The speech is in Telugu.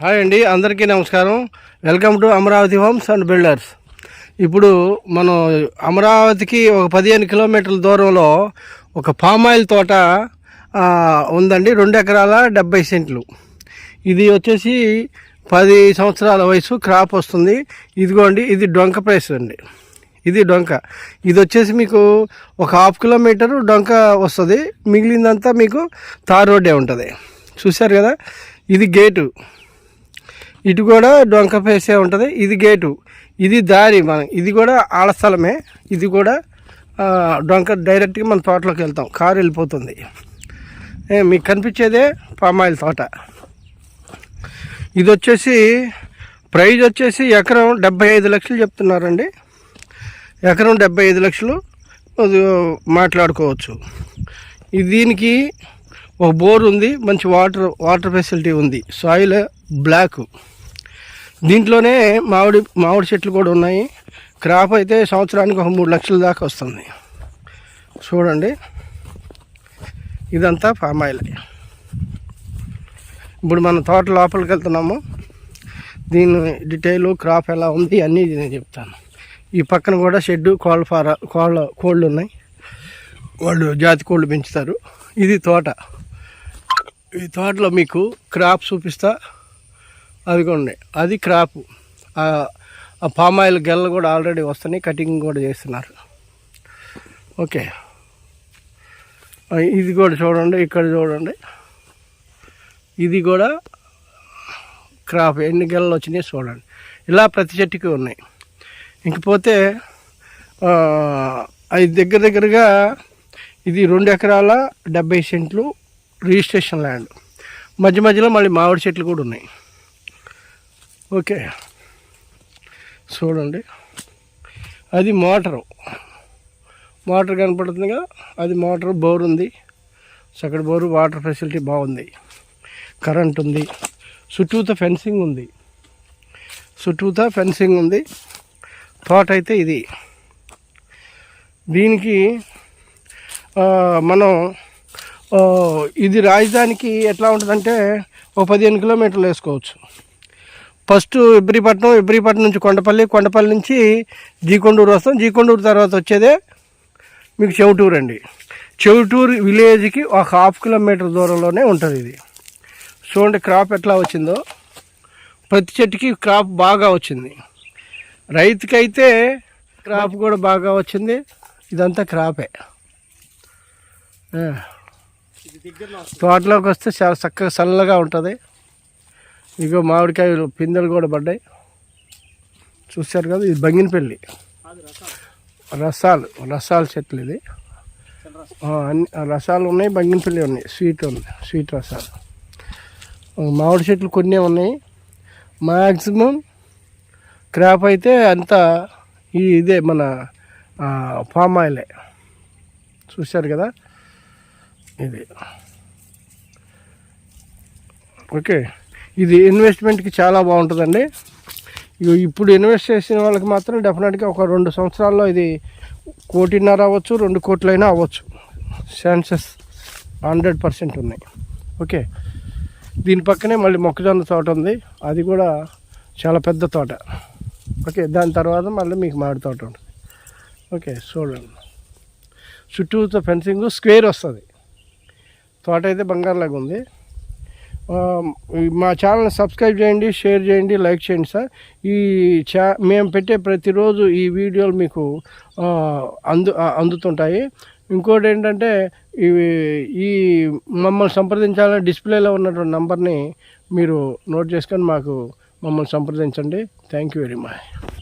హాయ్ అండి అందరికీ నమస్కారం. Welcome to Amaravati homes and builders. ఇప్పుడు మనం అమరావతికి ఒక పదిహేను కిలోమీటర్ల దూరంలో ఒక పామ్ ఆయిల్ తోట ఉందండి. రెండు ఎకరాల డెబ్బై సెంట్లు. ఇది వచ్చేసి పది సంవత్సరాల వయసు క్రాప్ వస్తుంది. ఇదిగోండి ఇది డొంక ప్రైస్ అండి. ఇది డొంక. ఇది వచ్చేసి మీకు ఒక హాఫ్ కిలోమీటరు డొంక వస్తుంది. మిగిలిందంతా మీకు తార్ రోడ్డే ఉంటుంది. చూశారు కదా? ఇది గేటు. ఇటు కూడా డొంక ఫేసే ఉంటుంది ఇది గేటు. ఇది దారి మనం ఇది కూడా ఆడ స్థలమే ఇది కూడా డొంక డైరెక్ట్గా మన తోటలోకి వెళ్తాం కారు వెళ్ళిపోతుంది. మీకు కనిపించేదే పామాయిల్ తోట. ఇది వచ్చేసి ప్రైజ్ వచ్చేసి ఎకరం డెబ్బై ఐదు లక్షలు చెప్తున్నారండి. ఎకరం డెబ్బై ఐదు లక్షలు అది మాట్లాడుకోవచ్చు. దీనికి ఒక బోర్ ఉంది మంచి వాటర్ వాటర్ ఫెసిలిటీ ఉంది సాయిల్ బ్లాక్. దీంట్లోనే మామిడి మామిడి చెట్లు కూడా ఉన్నాయి. క్రాప్ అయితే సంవత్సరానికి ఒక మూడు లక్షల దాకా వస్తుంది. చూడండి. ఇదంతా పామ్ ఆయిల్. ఇప్పుడు మన తోట లోపలికి వెళ్తున్నాము. దీని డీటెయిల్ క్రాప్ ఎలా ఉంది అన్నీ నేను చెప్తాను. ఈ పక్కన కూడా షెడ్ కోళ్ళ ఫార కోళ్ళ కోళ్ళు ఉన్నాయి. వాళ్ళు జాతి కోళ్ళు పెంచుతారు. ఇది తోట. ఈ తోటలో మీకు క్రాప్ చూపిస్తా. అదిగోండి అది క్రాప్. ఆ పామ్ ఆయిల్ గెల్ల కూడా ఆల్రెడీ వస్తున్నాయి. కటింగ్ కూడా చేస్తున్నారు. ఓకే. ఇది కూడా చూడండి. ఇక్కడ చూడండి. ఇది కూడా క్రాప్. ఎన్ని గెలలు వచ్చినాయి చూడండి. ఇలా ప్రతి చెట్టుకి ఉన్నాయి. ఇంకపోతే అది దగ్గర దగ్గరగా ఇది రెండు ఎకరాల డెబ్బై సెంట్లు రిజిస్ట్రేషన్ ల్యాండ్. మధ్య మధ్యలో మళ్ళీ మామిడి చెట్లు కూడా ఉన్నాయి. ఓకే. చూడండి. అది మోటరు. మోటార్ కనపడుతుంది కదా? అది మోటార్ బోర్ ఉంది. చక్కటి బోరు వాటర్ ఫెసిలిటీ బాగుంది. కరెంట్ ఉంది. చుట్టూత ఫెన్సింగ్ ఉంది. చుట్టూత ఫెన్సింగ్ ఉంది. తోట అయితే ఇది. దీనికి మనం ఇది రాజధానికి ఎట్లా ఉంటుందంటే ఒక పదిహేను కిలోమీటర్లు వేసుకోవచ్చు. ఫస్ట్ ఇబ్రిపట్నం ఇబ్రిపట్నం నుంచి కొండపల్లి కొండపల్లి నుంచి జీకొండూరు వస్తాం. జీకొండూరు తర్వాత వచ్చేదే మీకు చెవిటూరు అండి. చెవిటూరు విలేజ్కి ఒక హాఫ్ కిలోమీటర్ దూరంలోనే ఉంటుంది ఇది. చూడండి క్రాప్ ఎట్లా వచ్చిందో. ప్రతి చెట్టుకి క్రాప్ బాగా వచ్చింది. రైతుకైతే క్రాప్ కూడా బాగా వచ్చింది. ఇదంతా క్రాపే. తోటలోకి వస్తే చాలా చక్కగా చల్లగా ఉంటుంది. ఇగో మామిడికాయలు పిందెలు కూడా పడ్డాయి. చూశారు కదా ఇది బంగినపల్లి. రసాలు రసాల చెట్లు ఇది. అన్ని రసాలు ఉన్నాయి బంగినపల్లి ఉన్నాయి. స్వీట్ ఉంది స్వీట్ రసాలు. మామిడి చెట్లు కొన్ని ఉన్నాయి. మ్యాక్సిమం క్రాప్ అయితే అంతా ఈ ఇదే మన పామ్ ఆయిలే. చూశారు కదా? ఇది. ఓకే. ఇది ఇన్వెస్ట్మెంట్కి చాలా బాగుంటుందండి. ఇగో ఇప్పుడు ఇన్వెస్ట్ చేసిన వాళ్ళకి మాత్రం డెఫినెట్గా ఒక రెండు సంవత్సరాల్లో ఇది కోటిన్నర అవ్వచ్చు రెండు కోట్లైనా అవ్వచ్చు. ఛాన్సెస్ హండ్రెడ్ పర్సెంట్ ఉన్నాయి. ఓకే దీని పక్కనే మళ్ళీ మొక్కజొన్న తోట ఉంది. అది కూడా చాలా పెద్ద తోట. ఓకే దాని తర్వాత మళ్ళీ మీకు మామిడి తోట ఉంటుంది. ఓకే చూడండి. చుట్టూతో ఫెన్సింగ్ స్క్వేర్ వస్తుంది. తోట అయితే బంగారులాగా ఉంది. మా ఛానల్ సబ్స్క్రైబ్ చేయండి షేర్ చేయండి లైక్ చేయండి సార్. ఈ చా మేము పెట్టే ప్రతిరోజు ఈ వీడియోలు మీకు అందు అందుతుంటాయి. ఇంకోటి ఏంటంటే ఇవి ఈ మమ్మల్ని సంప్రదించాలని డిస్ప్లేలో ఉన్నటువంటి నంబర్ని మీరు నోట్ చేసుకొని మాకు మమ్మల్ని సంప్రదించండి. Thank you very much.